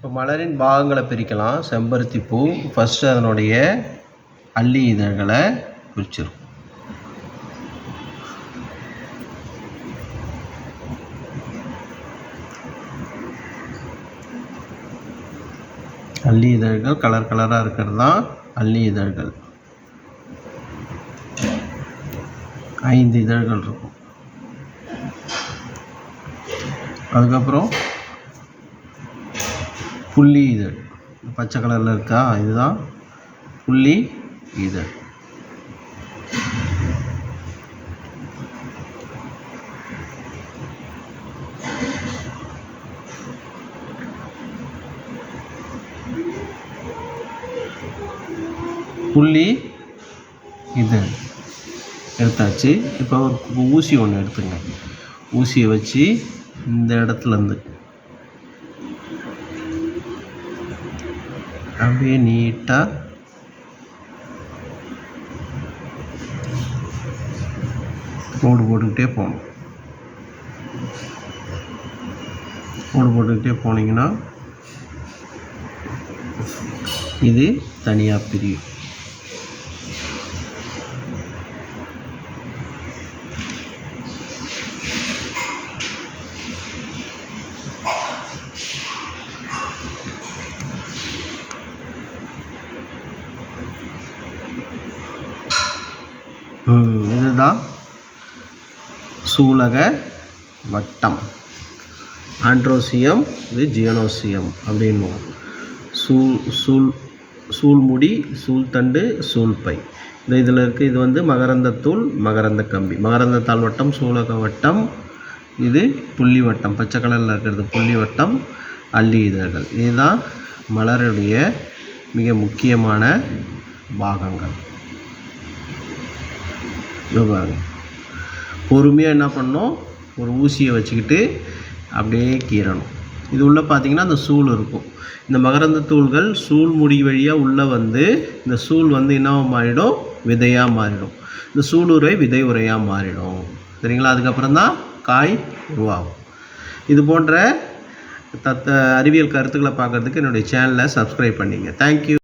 இப்போ மலரின் பாகங்களை பிரிக்கலாம். செம்பருத்தி பூ ஃபஸ்ட்டு அதனுடைய அள்ளி இதழ்களை பிரிச்சிருக்கும் அள்ளி இதழ்கள் கலர் கலராக இருக்கிறது தான் அள்ளி இதழ்கள். ஐந்து இதழ்கள் இருக்கும். அதுக்கப்புறம் புள்ளி இதழ் பச்சை கலரில் இருக்கா? இதுதான் புள்ளி இதழ் புள்ளி இது. எடுத்தாச்சு. இப்போ ஒரு ஊசி ஒன்று எடுத்துங்க. ஊசியை வச்சு இந்த இடத்துலேருந்து அப்படியே நீட்டாக கோடு போட்டுக்கிட்டே போகணும். கோடு போட்டுக்கிட்டே போனீங்கன்னா இது தனியாக பிரியும். இதுதான் சூலக வட்டம். ஆண்ட்ரோசியம் இது ஜியனோசியம் அப்படின்வோம் சூல் சூல் சூழ்முடி சூழ்தண்டு சூல்பை இந்த இதில் இருக்குது இது வந்து மகரந்தத்தூள் மகரந்த கம்பி. மகரந்தத்தாள் வட்டம் சூலக வட்டம் இது புள்ளி வட்டம். பச்சை கலரில் இருக்கிறது புள்ளி வட்டம் அள்ளி இதழ்கள் இதுதான் மலருடைய மிக முக்கியமான பாகங்கள். இதோ பாருங்க பொறுமையாக என்ன பண்ணணும்? ஒரு ஊசியை வச்சுக்கிட்டு அப்படியே கீறணும். இது உள்ளே பார்த்தீங்கன்னா அந்த சூள் இருக்கும். இந்த மகரந்த தூள்கள் சூழ் முடி வழியாக உள்ளே வந்து இந்த சூள் வந்து என்னவா மாறிடும்? விதையாக மாறிடும். இந்த சூளுரை விதை உரையாக மாறிடும். சரிங்களா? அதுக்கப்புறம் தான் காய் உருவாகும். இது போன்ற தத்த அறிவியல் கருத்துக்களை பார்க்குறதுக்கு என்னுடைய சேனலை சப்ஸ்கிரைப் பண்ணிங்க. தேங்க்யூ